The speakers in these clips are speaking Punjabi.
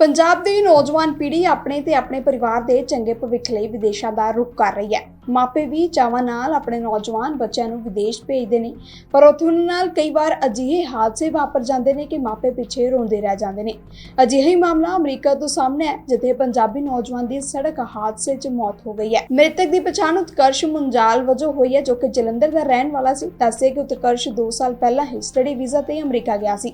ਪੰਜਾਬ ਦੀ ਨੌਜਵਾਨ ਪੀੜ੍ਹੀ ਆਪਣੇ ਤੇ ਆਪਣੇ ਪਰਿਵਾਰ ਦੇ ਚੰਗੇ ਭਵਿੱਖ ਲਈ ਵਿਦੇਸ਼ਾਂ ਦਾ ਰੁਖ ਕਰ ਰਹੀ ਹੈ। ਮਾਪੇ ਵੀ ਚਾਵਾਂ ਨਾਲ ਆਪਣੇ ਨੌਜਵਾਨ ਬੱਚਿਆਂ ਨੂੰ ਵਿਦੇਸ਼ ਭੇਜਦੇ ਨੇ। ਪਰ ਉੱਥੇ ਉਹਨਾਂ ਨਾਲ ਕਈ ਵਾਰ ਅਜਿਹੇ ਹਾਦਸੇ ਵਾਪਰ ਜਾਂਦੇ ਨੇ ਕਿ ਮਾਪੇ ਪਿੱਛੇ ਰੋਂਦੇ ਰਹਿ ਜਾਂਦੇ ਨੇ। ਅਜਿਹਾ ਹੀ ਮਾਮਲਾ ਅਮਰੀਕਾ ਤੋਂ ਸਾਹਮਣੇ ਹੈ ਜਿੱਥੇ ਪੰਜਾਬੀ ਨੌਜਵਾਨ ਦੀ ਸੜਕ ਹਾਦਸੇ 'ਚ ਮੌਤ ਹੋ ਗਈ ਹੈ। ਮ੍ਰਿਤਕ ਦੀ ਪਛਾਣ ਉਤਕਰਸ਼ ਮੁੰਜਾਲ ਵਜੋਂ ਹੋਈ ਹੈ, ਜੋ ਕਿ ਜਲੰਧਰ ਦਾ ਰਹਿਣ ਵਾਲਾ ਸੀ। ਦੱਸੇ ਕਿ ਉਤਕਰਸ਼ 2 ਸਾਲ ਪਹਿਲਾਂ ਹੀ ਸਟੱਡੀ ਵੀਜ਼ਾ ਤੇ ਅਮਰੀਕਾ ਗਿਆ ਸੀ।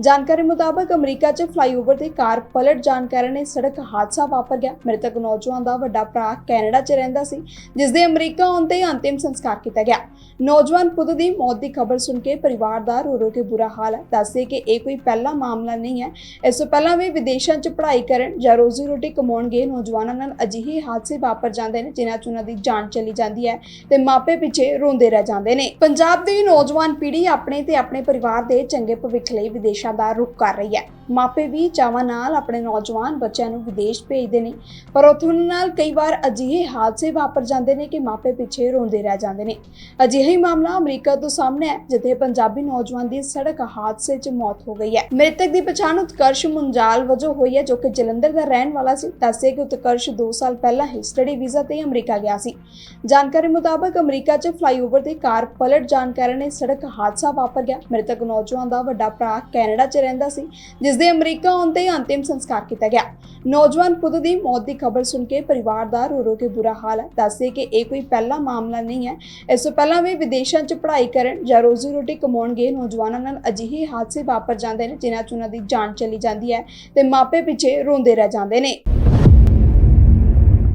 ਜਾਣਕਾਰੀ ਮੁਤਾਬਕ ਅਮਰੀਕਾ 'ਚ ਫਲਾਈਓਵਰ ਤੇ ਕਾਰ ਪਲਟ ਜਾਣ ਕਾਰਨ ਇਹ ਸੜਕ ਹਾਦਸਾ ਵਾਪਰ ਗਿਆ। ਮ੍ਰਿਤਕ ਨੌਜਵਾਨ ਦਾ ਵੱਡਾ ਭਰਾ ਕੈਨੇਡਾ 'ਚ ਰਹਿੰਦਾ ਸੀ, ਜਿਸ ਦੇ ਅਮਰੀਕਾ ਆਉਣ ਤੇ ਅੰਤਿਮ ਸੰਸਕਾਰ ਕੀਤਾ ਗਿਆ। ਨੌਜਵਾਨ ਪੁੱਤ ਦੀ ਮੌਤ ਦੀ ਖਬਰ ਸੁਣ ਕੇ ਪਰਿਵਾਰ ਦਾ ਰੋ ਰੋ ਕੇ ਬੁਰਾ ਹਾਲ ਹੈ। ਦੱਸਦੇ ਕਿ ਇਹ ਕੋਈ ਪਹਿਲਾ ਮਾਮਲਾ ਨਹੀਂ ਹੈ। ਇਸ ਤੋਂ ਪਹਿਲਾਂ ਵੀ ਵਿਦੇਸ਼ਾਂ 'ਚ ਪੜ੍ਹਾਈ ਕਰਨ ਜਾਂ ਰੋਜ਼ੀ ਰੋਟੀ ਕਮਾਉਣ ਗਏ ਨੌਜਵਾਨਾਂ ਨਾਲ ਅਜਿਹੇ ਹਾਦਸੇ ਵਾਪਰ ਜਾਂਦੇ ਨੇ ਜਿਨ੍ਹਾਂ 'ਚ ਉਹਨਾਂ ਦੀ ਜਾਨ ਚਲੀ ਜਾਂਦੀ ਹੈ ਤੇ ਮਾਪੇ ਪਿੱਛੇ ਰੋਂਦੇ ਰਹਿ ਜਾਂਦੇ ਨੇ। ਪੰਜਾਬ ਦੀ ਨੌਜਵਾਨ ਪੀੜ੍ਹੀ ਆਪਣੇ ਤੇ ਆਪਣੇ ਪਰਿਵਾਰ ਦੇ ਚੰਗੇ ਭਵਿੱਖ ਲਈ ਵਿਦੇਸ਼ਾਂ ਦਾ ਰੁਖ ਕਰ ਰਹੀ ਹੈ। ਮਾਪੇ ਵੀ ਚਾਵਾਂ ਨਾਲ ਆਪਣੇ ਨੌਜਵਾਨ ਬੱਚਿਆਂ ਨੂੰ ਵਿਦੇਸ਼ ਭੇਜਦੇ ਨੇ, ਪਰ ਉੱਥੇ ਉਹਨਾਂ ਨਾਲ ਕਈ ਵਾਰ ਅਜਿਹੇ ਹਾਦਸੇ ਵਾਪਰ ਜਾਂਦੇ ਨੇ ਕਿ ਮਾਪੇ ਪਿੱਛੇ ਰੋਂਦੇ ਰਹਿ ਜਾਂਦੇ ਨੇ। ਅਜਿਹਾ ਹੀ ਮਾਮਲਾ ਅਮਰੀਕਾ ਤੋਂ ਸਾਹਮਣੇ ਹੈ, ਜਿੱਥੇ ਪੰਜਾਬੀ ਨੌਜਵਾਨ ਦੀ ਸੜਕ ਹਾਦਸੇ 'ਚ ਮੌਤ ਹੋ ਗਈ ਹੈ। ਮ੍ਰਿਤਕ ਦੀ ਪਛਾਣ ਉਤਕਰਸ਼ ਮੁੰਜਾਲ ਵਜੋਂ ਹੋਈ ਹੈ, ਜੋ ਕਿ ਜਲੰਧਰ ਦਾ ਰਹਿਣ ਵਾਲਾ ਸੀ। ਦੱਸੇ ਕਿ ਉਤਕਰਸ਼ 2 ਸਾਲ ਪਹਿਲਾਂ ਹੀ ਸਟੱਡੀ ਵੀਜ਼ਾ ਤੇ ਅਮਰੀਕਾ ਗਿਆ ਸੀ। ਜਾਣਕਾਰੀ ਮੁਤਾਬਕ ਅਮਰੀਕਾ 'ਚ ਫਲਾਈਓਵਰ ਤੇ ਕਾਰ ਪਲਟ ਜਾਣ ਕਾਰਨ ਇਹ ਸੜਕ ਹਾਦਸਾ ਵਾਪਰ ਗਿਆ। ਮ੍ਰਿਤਕ ਨੌਜਵਾਨ ਦਾ ਵੱਡਾ ਭਰਾ ਕੈਨੇਡਾ 'ਚ ਰਹਿੰਦਾ ਸੀ, ਜਿਸ ਦੇ ਅਮਰੀਕਾ ਆਉਣ ਤੇ ਅੰਤਿਮ ਸੰਸਕਾਰ ਕੀਤਾ ਗਿਆ। ਨੌਜਵਾਨ ਪੁੱਤ ਦੀ ਮੌਤ ਦੀ ਖਬਰ ਸੁਣ ਕੇ ਪਰਿਵਾਰ ਦਾ ਰੋ ਰੋ ਕੇ ਬੁਰਾ ਹਾਲ ਹੈ। ਦੱਸੇ ਕਿ ਇਹ ਕੋਈ ਪਹਿਲਾ ਮਾਮਲਾ ਨਹੀਂ ਹੈ। ਇਸ ਤੋਂ ਪਹਿਲਾਂ ਵੀ ਵਿਦੇਸ਼ਾਂ 'ਚ ਪੜ੍ਹਾਈ ਕਰਨ ਜਾਂ ਰੋਜ਼ੀ ਰੋਟੀ ਕਮਾਉਣ ਗਏ ਨੌਜਵਾਨਾਂ ਨਾਲ ਅਜਿਹੇ ਹਾਦਸੇ ਵਾਪਰ ਜਾਂਦੇ ਨੇ ਜਿਨ੍ਹਾਂ 'ਚ ਉਹਨਾਂ ਦੀ ਜਾਨ ਚਲੀ ਜਾਂਦੀ ਹੈ ਤੇ ਮਾਪੇ ਪਿੱਛੇ ਰੋਂਦੇ ਰਹਿ ਜਾਂਦੇ ਨੇ।